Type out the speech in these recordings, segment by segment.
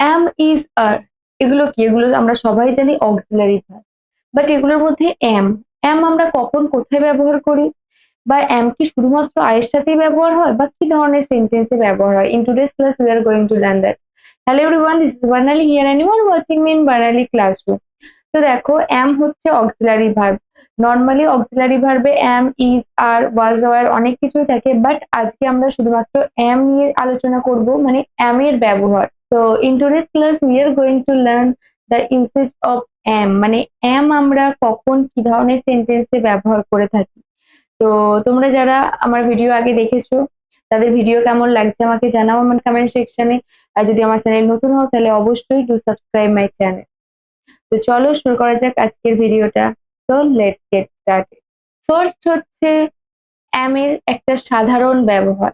অ্যাম is আর এগুলো কি? এগুলো আমরা সবাই জানি অক্সিলারি ভার্ব বাট এগুলোর মধ্যে অ্যাম অ্যাম আমরা কখন, কোথায় ব্যবহার করি? বা অ্যাম কি শুধুমাত্র আয়ের সাথেই ব্যবহার হয়? বা কি ধরনের সেন্টেন্সে ব্যবহার হয়? In today's class we are going to learn that hello everyone this is Barnali here are watching me in Barnali classroom তো দেখো অ্যাম হচ্ছে auxiliary verb normally auxiliary ভার্বে am is are was were অনেক কিছুই থাকে but আজকে আমরা শুধুমাত্র অ্যাম নিয়ে আলোচনা করব মানে অ্যাম এর ব্যবহার। তো in today's class we are going to learn the usage of am মানে অ্যাম আমরা কখন কি ধরনের সেন্টেন্সে ব্যবহার করে থাকি। তো, তোমরা যারা আমার ভিডিও আগে দেখেছ, তাদের ভিডিও কেমন লাগছে আমাকে জানাও আমার কমেন্ট সেকশনে আর যদি আমার চ্যানেল নতুন হও, তাহলে অবশ্যই ডু সাবস্ক্রাইব মাই চ্যানেল তো, চলো শুরু করা যাক আজকের ভিডিওটা তো লেটস গেট স্টার্টেড ফার্স্ট হচ্ছে অ্যাম এর একটা সাধারণ ব্যবহার।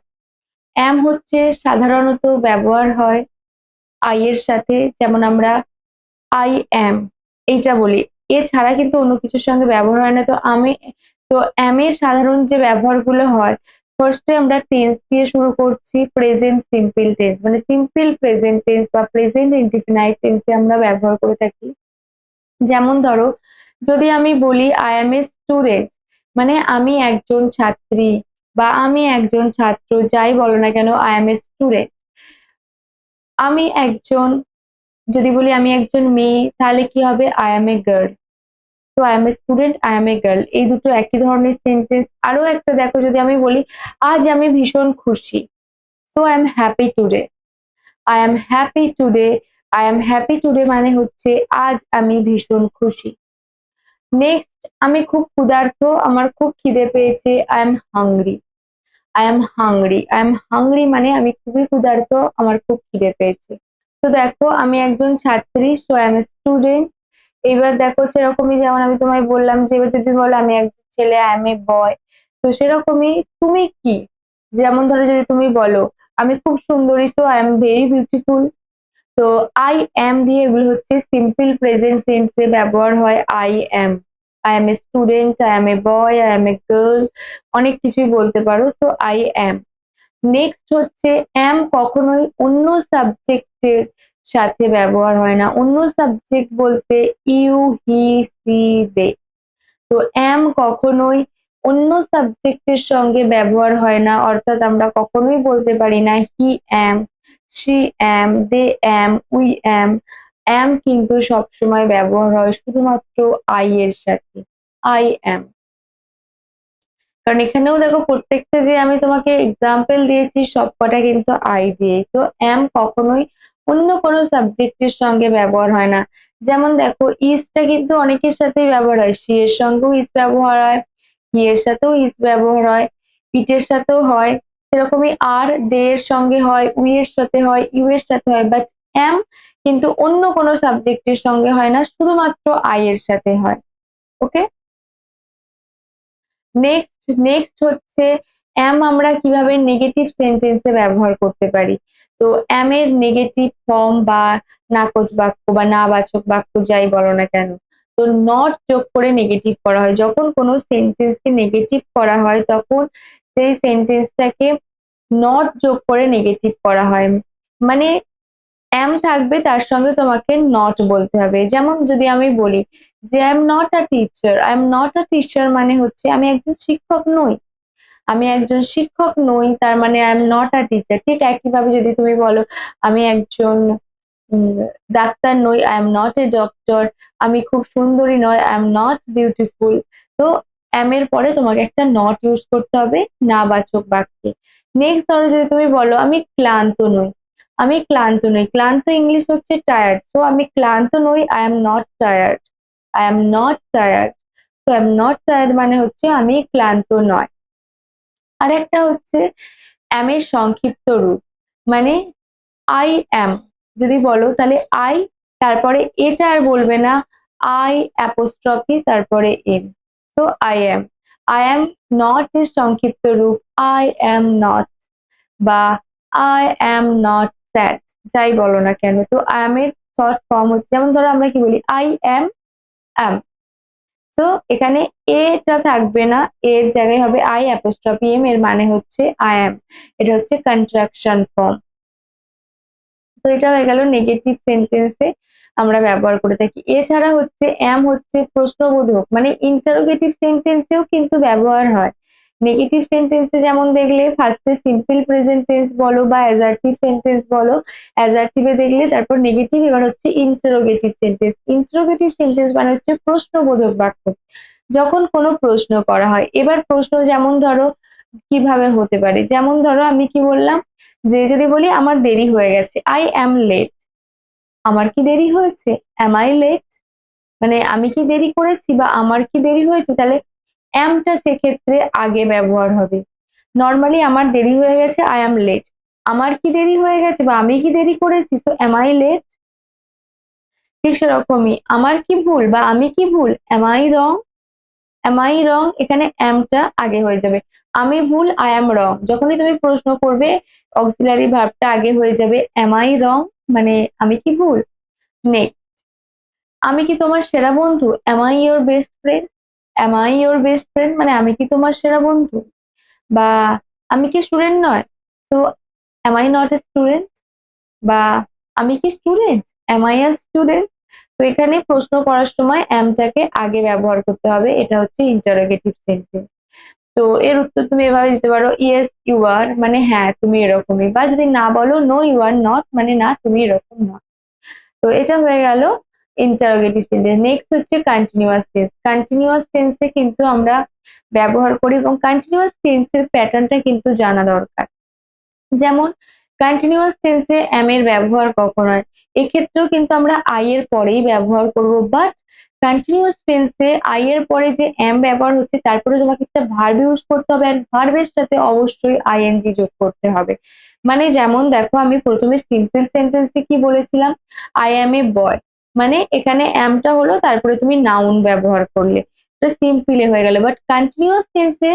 অ্যাম হচ্ছে সাধারণত ব্যবহার হয় আই এর সাথে যেমন আমরা আই অ্যাম এইটা বলি। এছাড়া কিন্তু অন্য কিছুর সঙ্গে ব্যবহার হয় না। তো আমি, তো অ্যাম এর সাধারণ যে ব্যবহারগুলো হয় ফার্স্টে আমরা টেন্স দিয়ে শুরু করছি প্রেজেন্ট সিম্পল টেন্স মানে সিম্পল প্রেজেন্ট টেন্স বা প্রেজেন্ট ইনডিফিনাইট টেন্সে আমরা ব্যবহার করে থাকি। যেমন ধরো, যদি আমি বলি আই এম এ স্টুডেন্ট মানে আমি একজন ছাত্রী বা আমি একজন ছাত্র, যাই বলো না কেন আই এম এ স্টুডেন্ট আমি একজন, যদি বলি আমি একজন মেয়ে, তাহলে কি হবে? আই এম এ গার্ল তো I am a student I am a girl এই দুটো একই ধরনের সেন্টেন্স আরও একটা দেখো, যদি আমি বলি, আজ আমি ভীষণ খুশি। So I am happy today I am happy today I am happy today মানে হচ্ছে, আজ আমি ভীষণ খুশি। নেক্সট আমি খুব ক্ষুধার্ত, আমার খুব খিদে পেয়েছে I am hungry I am hungry I am hungry মানে আমি খুবই ক্ষুধার্ত, আমার খুব খিদে পেয়েছে। তো দেখো, আমি একজন ছাত্রী সো আই এম স্টুডেন্ট এবার দেখো, সেরকমই যেমন আমি তোমায় বললাম যে, এবার যদি বলো আমি একজন ছেলে আই এম এ বয় তো সেরকমই তুমি কি? যেমন ধরো যদি তুমি বলো, আমি খুব সুন্দরী so I am very beautiful তো আই এম দিয়ে এগুলো হচ্ছে সিম্পল প্রেজেন্ট টেন্সে ব্যবহার হয় I am I am a student I am a boy I am a girl অনেক কিছুই বলতে পারো, তো আই এম নেক্সট হচ্ছে এম কখনোই অন্য সাবজেক্টের সাথে ব্যবহার হয় না। অন্য সাবজেক্ট বলতে ইউ হি সি দে তো এম কখনোই অন্য সাবজেক্টের সঙ্গে ব্যবহার হয় না, অর্থাৎ আমরা কখনোই বলতে পারি না he am she am they am we am am কিন্তু সবসময় ব্যবহার হয় শুধুমাত্র আই এর সাথে। আই এম কারণ এখানেও দেখো প্রত্যেকটা যে আমি তোমাকে এক্সাম্পল দিয়েছি, সবকটা কিন্তু আই দিয়ে। তো এম কখনোই অন্য কোনো সাবজেক্টের সঙ্গে ব্যবহার হয় না। যেমন দেখো ইসটা কিন্তু অনেকের সাথেই ব্যবহার হয়। সি এর সঙ্গেও ইস ব্যবহার হয় হি এর সাথেও ইস ব্যবহার হয় পিটের সাথেও হয়। সেরকমই আর দে এর সঙ্গে হয় উই এর সাথে হয় ইউ এর সাথে হয়। বাট এম কিন্তু অন্য কোনো সাবজেক্টের সঙ্গে হয় না, শুধুমাত্র আই এর সাথে হয় ওকে নেক্সট নেক্সট হচ্ছে এম আমরা কীভাবে নেগেটিভ সেন্টেন্সে ব্যবহার করতে পারি? তো এম এর নেগেটিভ ফর্ম বা নাকচ বাক্য বা নাবাচক বাক্য যাই বলো না কেন, তো নট যোগ করে নেগেটিভ করা হয়। যখন কোনো সেন্টেন্সকে নেগেটিভ করা হয়, তখন সেই সেন্টেন্সটাকে নট যোগ করে নেগেটিভ করা হয়। মানে এম থাকবে, তার সঙ্গে তোমাকে নট বলতে হবে। যেমন যদি আমি বলি যে I am not a teacher I am not a teacher মানে হচ্ছে আমি একজন শিক্ষক নই। আমি একজন শিক্ষক নই, তার মানে I am not a teacher ঠিক একইভাবে যদি তুমি বলো, আমি একজন ডাক্তার নই I am not a doctor আমি খুব সুন্দরী নয় আই এম নট বিউটিফুল তো এম এর পরে তোমাকে একটা নট ইউজ করতে হবে, না বাচক বাক্যে। নেক্সট ধরো যদি তুমি বলো, আমি ক্লান্ত নই। আমি ক্লান্ত নই। ক্লান্ত ইংলিশ হচ্ছে টায়ার্ড সো আমি ক্লান্ত নই I am not tired I am not tired তো আই এম নট টায়ার্ড মানে হচ্ছে আমি ক্লান্ত নয়। আর একটা হচ্ছে এম এর সংক্ষিপ্ত রূপ মানে আই এম যদি বলো তাহলে আই তারপরে এটা আর বলবে না আই অ্যাপোস্ট্রফি তারপরে এম তো I am I am not এর সংক্ষিপ্ত রূপ আই এম নট বা আই এম নট স্যাড যাই বলো না কেন, তো আই এম এর শর্ট ফর্ম হচ্ছে, যেমন ধরো আমরা কি বলি আই এম এম তো এখানে এটা থাকবে না এর জায়গায় হবে আই অ্যাপোস্ট্রফি এম এর মানে হচ্ছে আই এম এটা হচ্ছে কন্ট্রাকশন ফর্ম তো এটা হয়ে গেল নেগেটিভ সেন্টেন্সে আমরা ব্যবহার করে থাকি। এছাড়া হচ্ছে এম হচ্ছে প্রশ্নবোধক মানে ইন্টারোগেটিভ সেন্টেন্সেও কিন্তু ব্যবহার হয়। নেগেটিভ সেন্টেন্সে যেমন দেখলে ফার্স্টে সিম্পল প্রেজেন্ট টেন্স বলো বা অ্যাজার্টিভ সেন্টেন্স বলো অ্যাজার্টিভে দেখলে তারপর নেগেটিভ এবার হচ্ছে ইন্টারোগেটিভ সেন্টেন্স ইন্টারোগেটিভ সেন্টেন্স মানে হচ্ছে প্রশ্নবোধক বাক্য। যখন কোনো প্রশ্ন করা হয়, এবার প্রশ্ন যেমন ধরো কীভাবে হতে পারে, যেমন ধরো আমি কি বললাম যে যদি বলি আমার দেরি হয়ে গেছে আই অ্যাম লেট আমার কি দেরি হয়েছে? অ্যাম আই লেট মানে আমি কি দেরি করেছি বা আমার কি দেরি হয়েছে? তাহলে অ্যামটা সেক্ষেত্রে আগে ব্যবহার হবে। নর্মালি আমার দেরি হয়ে গেছে আই অ্যাম লেট আমার কি দেরি হয়ে গেছে বা আমি কি দেরি করেছি? তো অ্যাম আই লেট ঠিক সেরকমই। আমার কি ভুল বা আমি কি ভুল? Am I wrong am I রং এখানে অ্যামটা আগে হয়ে যাবে। আমি ভুল আই অ্যাম রং যখনই তুমি প্রশ্ন করবে অক্সিলারি ভাবটা আগে হয়ে যাবে অ্যাম আই রং মানে আমি কি ভুল? নেক্সট আমি কি তোমার সেরা বন্ধু? Am I your best friend am I your best friend মানে আমি কি তোমার সেরা বন্ধু? বা আমি কি স্টুডেন্ট নয়? তো am I not a student বা আমি কি student am I a student তো এখানে প্রশ্ন করার সময় অ্যামটাকে আগে ব্যবহার করতে হবে। এটা হচ্ছে ইন্টারোগেটিভ সেন্টেন্স তো এর উত্তর তুমি এভাবে দিতে পারো ইয়েস ইউ আর মানে হ্যাঁ তুমি এরকমই। বা যদি না বলো নো ইউ আর নট মানে না, তুমি এরকম নয়। তো এটা হয়ে গেল ইন্টারোগেটিভ সেন্টেন্স নেক্সট হচ্ছে কন্টিনিউয়াস টেন্স কন্টিনিউয়াস টেন্সে কিন্তু আমরা ব্যবহার করি এবং কন্টিনিউয়াস টেন্সের প্যাটার্নটা কিন্তু জানা দরকার। যেমন কন্টিনিউয়াস টেন্সে এম এর ব্যবহার কখন হয়? এক্ষেত্রেও কিন্তু আমরা আই এর পরেই ব্যবহার করব বাট কন্টিনিউয়াস টেন্সে আই এর পরে যে এম ব্যবহার হচ্ছে, তারপরে তোমাকে একটা ভার্ব ইউজ করতে হবে, আর ভার্বের সাথে অবশ্যই আইএনজি যোগ করতে হবে। মানে যেমন, দেখো আমি প্রথমে সিম্পল সেন্টেন্সে কি বলেছিলাম? আই অ্যাম এ বয় মানে এখানে অ্যামটা হলো, তারপরে তুমি নাউন ব্যবহার করলে। সিম্পলে হয়ে গেল। বাট কন্টিনিউয়াস টেন্সে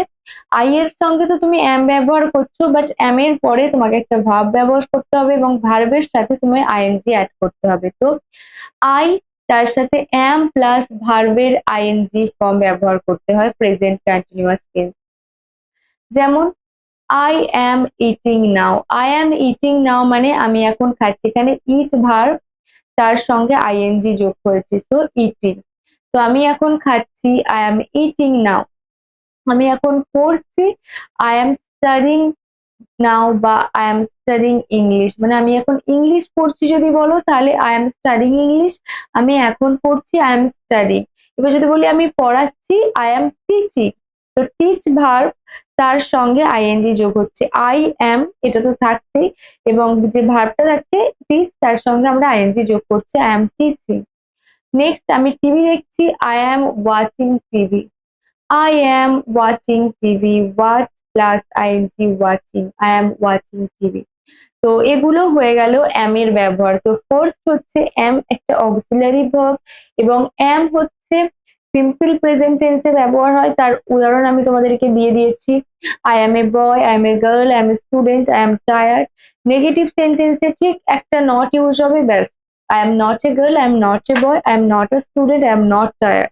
আই এর সঙ্গে তো তুমি অ্যাম ব্যবহার করছ বাট অ্যাম এর পরে তোমাকে একটা ভাব ব্যবহার করতে হবে এবং ভার্বের সাথে তুমি আইএনজি অ্যাড করতে হবে। তো আই তার সাথে অ্যাম প্লাস ভার্বের আইএনজি ফর্ম ব্যবহার করতে হয় প্রেজেন্ট কন্টিনিউয়াস টেন্স যেমন I am eating now I am eating now মানে আমি এখন খাচ্ছি। এখানে ইট ভার্ব তার সঙ্গে আইএনজি যোগ করেছি সো ইটিং তো আমি এখন খাচ্ছি আই অ্যাম ইটিং নাও আমি এখন পড়ছি আই অ্যাম স্টাডিং নাও বা আই এম স্টাডিং ইংলিশ মানে আমি এখন ইংলিশ পড়ছি যদি বলো, তাহলে আই এম স্টাডিং ইংলিশ আমি এখন পড়ছি আই এম স্টাডিং এবার যদি বলি আমি পড়াচ্ছি আই এম টিচিং তো টিচ ভার্ব তার সঙ্গে আইএনজি যোগ হচ্ছে। আই এম এটা তো থাকছেই। এবং যে ভার্বটা থাকছে টিচ তার সঙ্গে আমরা আইএনজি যোগ করছি। আই এম টিচিং নেক্সট আমি টিভি দেখছি। I am watching TV I am watching TV watch plus ING watching I am watching TV তো এগুলো হয়ে গেল এম এর ব্যবহার। তো ফার্স্ট হচ্ছে এম একটা অক্সিলারি ভার্ব এবং এম হচ্ছে সিম্পল প্রেজেন্ট টেন্সে ব্যবহার হয়। তার উদাহরণ আমি তোমাদেরকে দিয়ে দিয়েছি। I am a boy I am a girl I am a student I am tired negative সেন্টেন্সে ঠিক একটা নট ইউজ হবে, ব্যাস। I am not a girl I am not a boy I am not a student I am not tired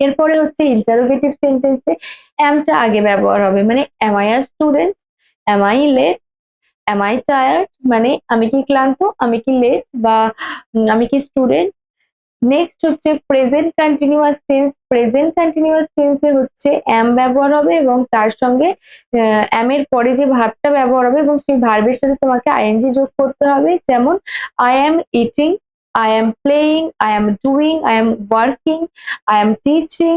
এরপরে হচ্ছে interrogative সেন্টেন্সে অ্যামটা আগে ব্যবহার হবে। মানে am I are student am I late am I tired মানে আমি কি ক্লান্ত? আমি কি লেট বা আমি কি স্টুডেন্ট নেক্সট হচ্ছে present continuous tense present continuous টেন্সে হচ্ছে এম ব্যবহার হবে এবং তার সঙ্গে এম এর পরে যে ভার্বটা ব্যবহার হবে এবং সেই ভার্বের সাথে তোমাকে আইএনজি যোগ করতে হবে। যেমন I am eating I am playing, I am doing I am working I am teaching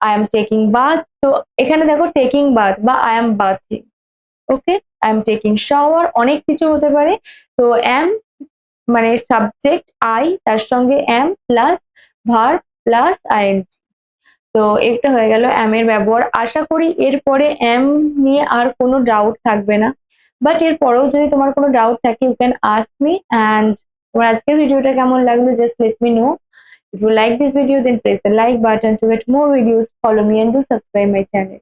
I am taking bath তো এখানে দেখো টেকিং বাথ বা I am bathing okay I am taking shower অনেক কিছু হতে পারে। তো এম মানে সাবজেক্ট আই তার সঙ্গে am plus verb plus ING তো এটা হয়ে গেল এম এর ব্যবহার। আশা করি এরপরে এম নিয়ে আর কোনো ডাউট থাকবে না। বাট এরপরেও যদি তোমার কোনো ডাউট থাকে you can ask me and তোমার আজকের ভিডিওটা কেমন লাগল just let me know if you like this video, then press the like button to get more videos follow me and do subscribe my channel